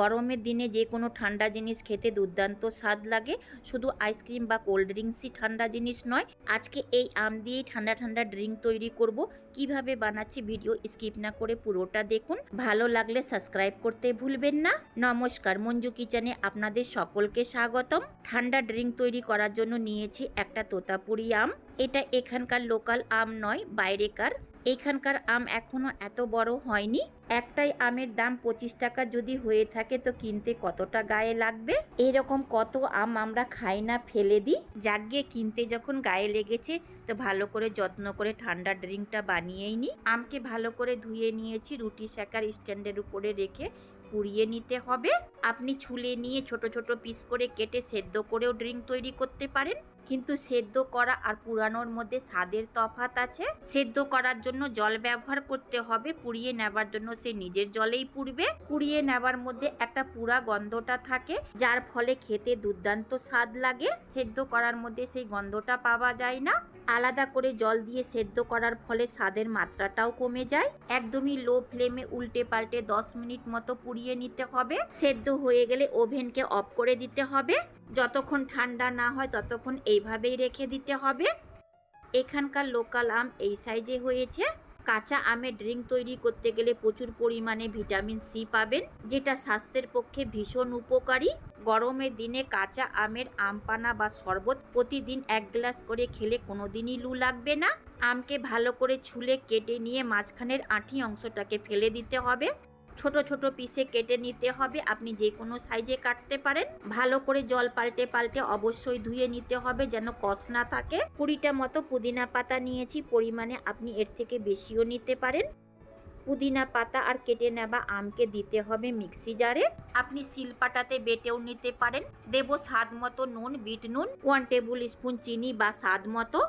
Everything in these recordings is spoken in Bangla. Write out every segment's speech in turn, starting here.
গরমের দিনে যে কোনো ঠান্ডা জিনিস খেতে দুর্দান্ত স্বাদ লাগে। শুধু আইসক্রিম বা কোল্ড ড্রিঙ্কসই ঠান্ডা জিনিস নয়, আজকে এই আম দিয়েই ঠান্ডা ঠান্ডা ড্রিঙ্ক তৈরি করব। কীভাবে বানাচ্ছি ভিডিও স্কিপ না করে পুরোটা দেখুন। ভালো লাগলে সাবস্ক্রাইব করতে ভুলবেন না। নমস্কার, মঞ্জু কিচেনে আপনাদের সকলকে স্বাগতম। ঠান্ডা ড্রিঙ্ক তৈরি করার জন্য নিয়েছি একটা তোতাপুরি আম। এটা এখানকার লোকাল আম নয়, বাইরেকার। এখানকার আম এখনও এত বড় হয়নি। একটাই আমের দাম পঁচিশ টাকা যদি হয়ে থাকে তো কিনতে কতটা গায়ে লাগবে? এরকম কত আম আমরা খাই না ফেলে দিই। জাগিয়ে কিনতে যখন গায়ে লেগেছে তো ভালো করে যত্ন করে ঠান্ডা ড্রিঙ্কটা বানিয়েই নিই আমকে ভালো করে ধুয়ে নিয়েছি, রুটি শেখার স্ট্যান্ডের উপরে রেখে পুড়িয়ে নিতে হবে। আপনি ছুলে নিয়ে ছোট ছোট পিস করে কেটে সেদ্ধ করেও ড্রিঙ্ক তৈরি করতে পারেন। কিন্তু সেদ্ধ করা আর পুরানোর মধ্যে স্বাদের তফাত আছে। সেদ্ধ করার জন্য জল ব্যবহার করতে হবে, পুড়িয়ে নেবার জন্য সে নিজের জলেই পুড়বে। পুড়িয়ে নেবার মধ্যে একটা পুরা গন্ধটা থাকে, যার ফলে খেতে দুর্দান্ত স্বাদ লাগে। সেদ্ধ করার মধ্যে সেই গন্ধটা পাওয়া যায় না। আলাদা করে জল দিয়ে সেদ্ধ করার ফলে স্বাদের মাত্রাটাও কমে যায়। একদমই লো ফ্লেমে উল্টে পাল্টে দশ মিনিট মতো পুড়িয়ে নিতে হবে। সেদ্ধ হয়ে গেলে ওভেনকে অফ করে দিতে হবে। যতক্ষণ ঠান্ডা না হয় ততক্ষণ এইভাবেই রেখে দিতে হবে। এখানকার লোকাল আম এই সাইজে হয়েছে। কাঁচা আমের ড্রিঙ্ক তৈরি করতে গেলে প্রচুর পরিমাণে ভিটামিন সি পাবেন, যেটা স্বাস্থ্যের পক্ষে ভীষণ উপকারী। গরমের দিনে কাঁচা আমের আমপানা বা শরবত প্রতিদিন এক গ্লাস করে খেলে কোনোদিনই লু লাগবে না। আমকে ভালো করে ছুলে কেটে নিয়ে মাঝখানের আঁঠি অংশটাকে ফেলে দিতে হবে। ছোট ছোট পিসে কেটে নিতে হবে। আপনি যে কোনো সাইজে কাটতে পারেন। ভালো করে জল পাল্টে পাল্টে অবশ্যই ধুয়ে নিতে হবে যেন কষ না থাকে। কুড়িটা মতো পুদিনা পাতা নিয়েছি, পরিমাণে আপনি এর থেকে বেশিও নিতে পারেন। পুদিনা পাতা আর কেটে নেওয়া আমকে দিতে হবে মিক্সি জারে। আপনি শিলপাটাতে বেটেও নিতে পারেন। দেব স্বাদ মতো নুন, বিট নুন ওয়ান টেবিল স্পুন চিনি বা স্বাদ মতো।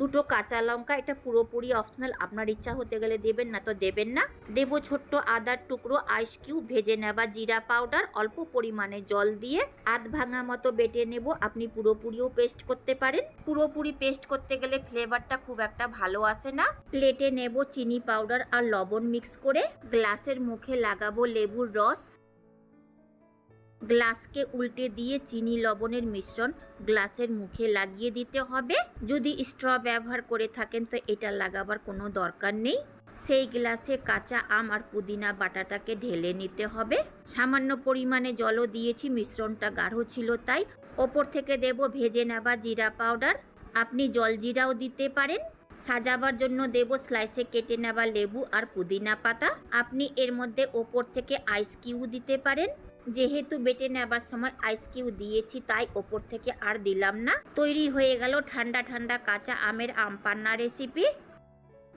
দুটো কাঁচা লঙ্কা, এটা পুরোপুরি অপশনাল। আপনার ইচ্ছা হতে গেলে দেবেন না তো দেবেন না। দেব ছোট্ট আদার টুকরো আইস কিউব ভেজে নেওয়া জিরা পাউডার অল্প পরিমাণে জল দিয়ে আধ ভাঙা মতো বেটে নেব। আপনি পুরোপুরিও পেস্ট করতে পারেন। পুরোপুরি পেস্ট করতে গেলে ফ্লেভারটা খুব একটা ভালো আসে না। প্লেটে নেব চিনি পাউডার আর লবণ মিক্স করে। গ্লাসের মুখে লাগাবো লেবুর রস। গ্লাসকে উল্টে দিয়ে চিনি লবণের মিশ্রণ গ্লাসের মুখে লাগিয়ে দিতে হবে। যদি স্ট্র ব্যবহার করে থাকেন তো এটা লাগাবার কোনো দরকার নেই। সেই গ্লাসে কাঁচা আম আর পুদিনা বাটাটাকে ঢেলে নিতে হবে। সামান্য পরিমাণে জলও দিয়েছি, মিশ্রণটা গাঢ় ছিল তাই। ওপর থেকে দেব ভেজে নেওয়া জিরা পাউডার। আপনি জল জিরাও দিতে পারেন। সাজাবার জন্য দেব স্লাইসে কেটে নেওয়া লেবু আর পুদিনা পাতা। আপনি এর মধ্যে ওপর থেকে আইস কিউ দিতে পারেন। যেহেতু বেটে নেবার সময় আইস কিউ দিয়েছি, তাই ওপর থেকে আর দিলাম না। তৈরি হয়ে গেল ঠান্ডা ঠান্ডা কাঁচা আমের আম পান্না রেসিপি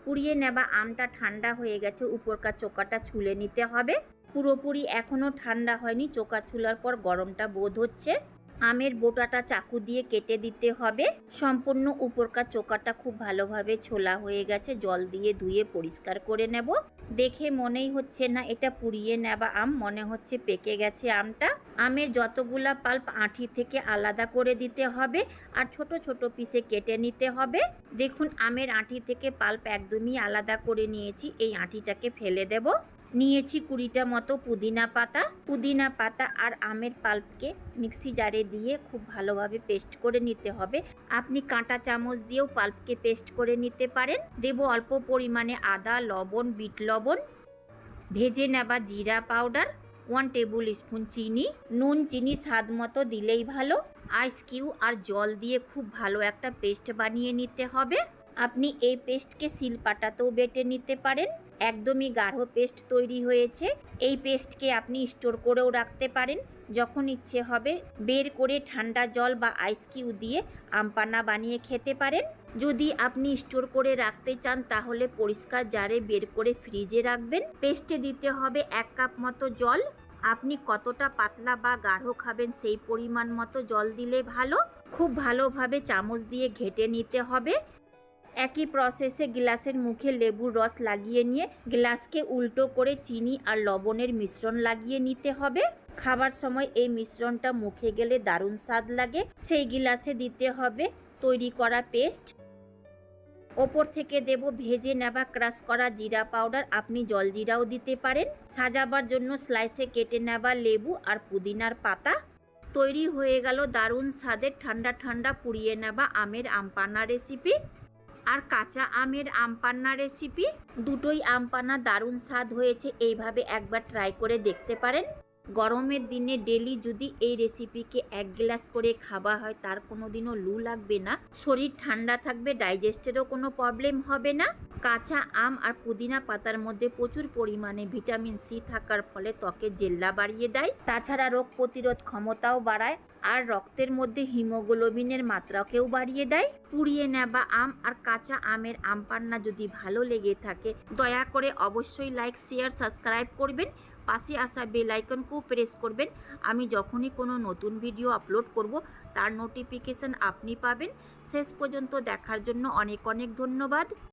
পুড়িয়ে নেবা আমটা ঠান্ডা হয়ে গেছে, উপরকার চোকাটা ছুলে নিতে হবে। পুরোপুরি এখনও ঠান্ডা হয়নি, চোকা ছুলার পর গরমটা বোধ হচ্ছে। আমের বোটাটা চাকু দিয়ে কেটে দিতে হবে। সম্পূর্ণ উপরকার চোকাটা খুব ভালোভাবে ছোলা হয়ে গেছে, জল দিয়ে ধুয়ে পরিষ্কার করে নেব। দেখে মনেই হচ্ছে না, এটা পুড়িয়ে নেবা আম, মনে হচ্ছে পেকে গেছে আমটা। আমের যতগুলা পাল্প আঁঠি থেকে আলাদা করে দিতে হবে আর ছোট ছোট পিসে কেটে নিতে হবে। দেখুন, আমের আঁঠি থেকে পাল্প একদমই আলাদা করে নিয়েছি, এই আঁঠিটাকে ফেলে দেব। নিয়েছি কুড়িটা মতো পুদিনা পাতা। পুদিনা পাতা আর আমের পাল্পকে মিক্সি জারে দিয়ে খুব ভালোভাবে পেস্ট করে নিতে হবে। আপনি কাঁটা চামচ দিয়েও পাল্পকে পেস্ট করে নিতে পারেন। দেব অল্প পরিমাণে আদা, লবণ, বিট লবণ, ভেজে নেওয়া জিরা পাউডার, ওয়ান টেবিল স্পুন চিনি, নুন চিনি স্বাদ মতো দিলেই ভালো। আইস কিউ আর জল দিয়ে খুব ভালো একটা পেস্ট বানিয়ে নিতে হবে। আপনি এই পেস্টকে শিলপাটাতেও বেটে নিতে পারেন। একদমই গাঢ় পেস্ট তৈরি হয়েছে। এই পেস্টকে আপনি স্টোর করেও রাখতে পারেন, যখন ইচ্ছে হবে। বের করে ঠান্ডা জল বা আইস কিউ দিয়ে আমপানা বানিয়ে খেতে পারেন। যদি আপনি স্টোর করে রাখতে চান, তাহলে পরিষ্কার জারে বের করে ফ্রিজে রাখবেন। পেস্টে দিতে হবে এক কাপ মতো জল। আপনি কতটা পাতলা বা গাঢ় খাবেন সেই পরিমাণ মতো জল দিলে ভালো। খুব ভালোভাবে চামচ দিয়ে ঘেটে নিতে হবে। একই প্রসেসে গ্লাসের মুখে লেবুর রস লাগিয়ে নিয়ে গ্লাসকে উল্টো করে চিনি আর লবণের মিশ্রণ লাগিয়ে নিতে হবে। খাবার সময় এই মিশ্রণটা মুখে গেলে দারুণ স্বাদ লাগে। সেই গিলাসে দিতে হবে তৈরি করা পেস্ট। ওপর থেকে দেব ভেজে নেওয়া ক্রাশ করা জিরা পাউডার। আপনি জল জিরাও দিতে পারেন। সাজাবার জন্য স্লাইসে কেটে নেওয়া লেবু আর পুদিনার পাতা। তৈরি হয়ে গেল দারুণ স্বাদের ঠান্ডা ঠান্ডা পুড়িয়ে নেওয়া আমের আমপান্না রেসিপি আর কাঁচা আমের আমপান্না রেসিপি দুটোই আমপান্না দারুণ স্বাদ হয়েছে, এইভাবে একবার ট্রাই করে দেখতে পারেন। গরমের দিনে ডেলি যদি এই রেসিপিকে এক গ্লাস করে খাওয়া হয়, তার কোনো দিনও লু লাগবে না। শরীর ঠান্ডা থাকবে ডাইজেস্টেরও কোনো প্রবলেম হবে না। কাঁচা আম আর পুদিনা পাতার মধ্যে প্রচুর পরিমাণে ভিটামিন সি থাকার ফলে ত্বকে জেল্লা বাড়িয়ে দেয়। তাছাড়া রোগ প্রতিরোধ ক্ষমতাও বাড়ায় আর রক্তের মধ্যে হিমোগ্লোবিনের মাত্রাকেও বাড়িয়ে দেয়। পুড়িয়ে নেওয়া আম আর কাঁচা আমের আমপান্না যদি ভালো লেগে থাকে, দয়া করে অবশ্যই লাইক, শেয়ার, সাবস্ক্রাইব করবেন। পাশে আসা বেল আইকনকেও প্রেস করবেন। আমি যখনই কোনো নতুন ভিডিও আপলোড করব, তার নোটিফিকেশন আপনি পাবেন। শেষ পর্যন্ত দেখার জন্য অনেক অনেক ধন্যবাদ।